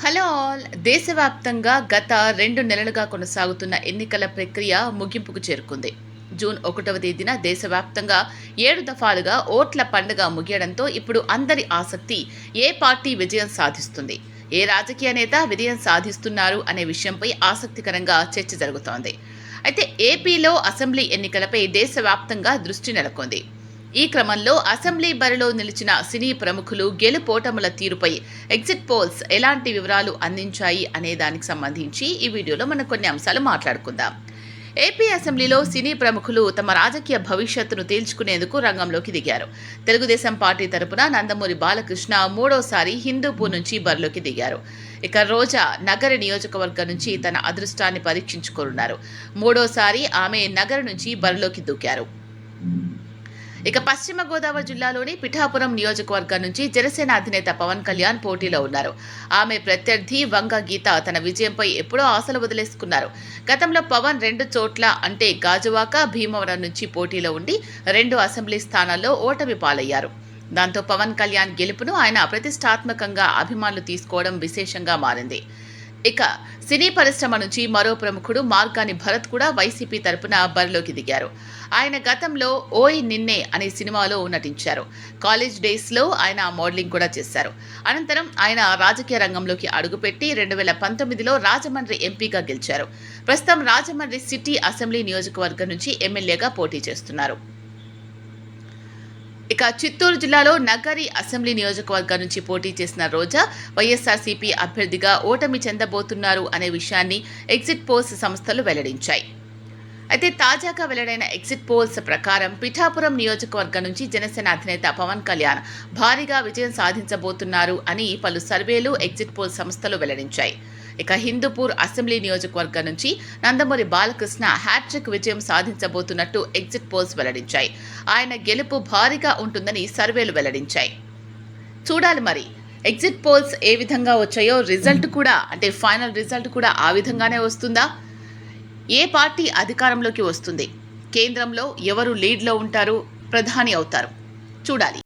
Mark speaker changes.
Speaker 1: Hello all. దేశవ్యాప్తంగా గత రెండు నెలలుగా కొనసాగుతున్న ఎన్నికల ప్రక్రియ ముగింపుకు చేరుకుంది. జూన్ ఒకటవ తేదీన దేశవ్యాప్తంగా ఏడు దఫాలుగా ఓట్ల పండుగ ముగియడంతో ఇప్పుడు అందరి ఆసక్తి ఏ పార్టీ విజయం సాధిస్తుంది? ఏ రాజకీయ నేత విజయం సాధిస్తున్నారు అనే విషయంపై ఆసక్తికరంగా చర్చ జరుగుతోంది. అయితే ఏపీలో అసెంబ్లీ ఎన్నికలపై దేశవ్యాప్తంగా దృష్టి నెలకొంది. ఈ క్రమంలో అసెంబ్లీ బరిలో నిలిచిన సినీ ప్రముఖులు గెలుపోటముల తీరుపై ఎగ్జిట్ పోల్స్ ఎలాంటి వివరాలు అందించాయి అనే దానికి సంబంధించి ఈ వీడియోలో మనం కొన్ని అంశాలు మాట్లాడుకుందాం. ఏపీ అసెంబ్లీలో సినీ ప్రముఖులు తమ రాజకీయ భవిష్యత్తును తేల్చుకునేందుకు రంగంలోకి దిగారు. తెలుగుదేశం పార్టీ తరపున నందమూరి బాలకృష్ణ మూడోసారి హిందూపూర్ నుంచి బరిలోకి దిగారు. ఇక రోజా నగర నియోజకవర్గం నుంచి తన అదృష్టాన్ని పరీక్షించుకోనున్నారు. మూడోసారి ఆమె నగర నుంచి బరిలోకి దూకారు. ఇక పశ్చిమ గోదావరి జిల్లాలోని పిఠాపురం నియోజకవర్గం నుంచి జనసేన అధినేత పవన్ కళ్యాణ్ పోటీలో ఉన్నారు. ఆమె ప్రత్యర్థి వంగ గీత తన విజయంపై ఎప్పుడో ఆశలు వదిలేసుకున్నారు. గతంలో పవన్ రెండు చోట్ల అంటే గాజువాక భీమవరం నుంచి పోటీలో ఉండి రెండు అసెంబ్లీ స్థానాల్లో ఓటమి పాలయ్యారు. దాంతో పవన్ కళ్యాణ్ గెలుపును ఆయన ప్రతిష్టాత్మకంగా అభిమానులు తీసుకోవడం విశేషంగా మారింది. ఇక సినీ పరిశ్రమ నుంచి మరో ప్రముఖుడు మార్గాని భరత్ కూడా వైసీపీ తరపున బరిలోకి దిగారు. ఆయన గతంలో ఓయ్ నిన్నే అనే సినిమాలో నటించారు. కాలేజ్ డేస్లో ఆయన మోడలింగ్ కూడా చేశారు. అనంతరం ఆయన రాజకీయ రంగంలోకి అడుగుపెట్టి రెండు వేల పంతొమ్మిదిలో రాజమండ్రి ఎంపీగా గెలిచారు. ప్రస్తుతం రాజమండ్రి సిటీ అసెంబ్లీ నియోజకవర్గం నుంచి ఎమ్మెల్యేగా పోటీ చేస్తున్నారు. ఇక చిత్తూరు జిల్లాలో నగరి అసెంబ్లీ నియోజకవర్గం నుంచి పోటీ చేసిన రోజా వైఎస్ఆర్సీపీ అభ్యర్థిగా ఓటమి చెందబోతున్నారు అనే విషయాన్ని ఎగ్జిట్ పోల్స్ సంస్థలు వెల్లడించాయి. అయితే తాజాగా వెల్లడైన ఎగ్జిట్ పోల్స్ ప్రకారం పిఠాపురం నియోజకవర్గం నుంచి జనసేన అధినేత పవన్ కళ్యాణ్ భారీగా విజయం సాధించబోతున్నారు అని పలు సర్వేలు ఎగ్జిట్ పోల్ సంస్థలు వెల్లడించాయి. ఇక హిందూపూర్ అసెంబ్లీ నియోజకవర్గం నుంచి నందమూరి బాలకృష్ణ హ్యాట్రిక్ విజయం సాధించబోతున్నట్టు ఎగ్జిట్ పోల్స్ వెల్లడించాయి. ఆయన గెలుపు భారీగా ఉంటుందని సర్వేలు వెల్లడించాయి. చూడాలి మరి ఎగ్జిట్ పోల్స్ ఏ విధంగా వచ్చాయో రిజల్ట్ కూడా అంటే ఫైనల్ రిజల్ట్ కూడా ఆ విధంగానే వస్తుందా? ఏ పార్టీ అధికారంలోకి వస్తుంది? కేంద్రంలో ఎవరు లీడ్లో ఉంటారు? ప్రధాని అవుతారు. చూడాలి.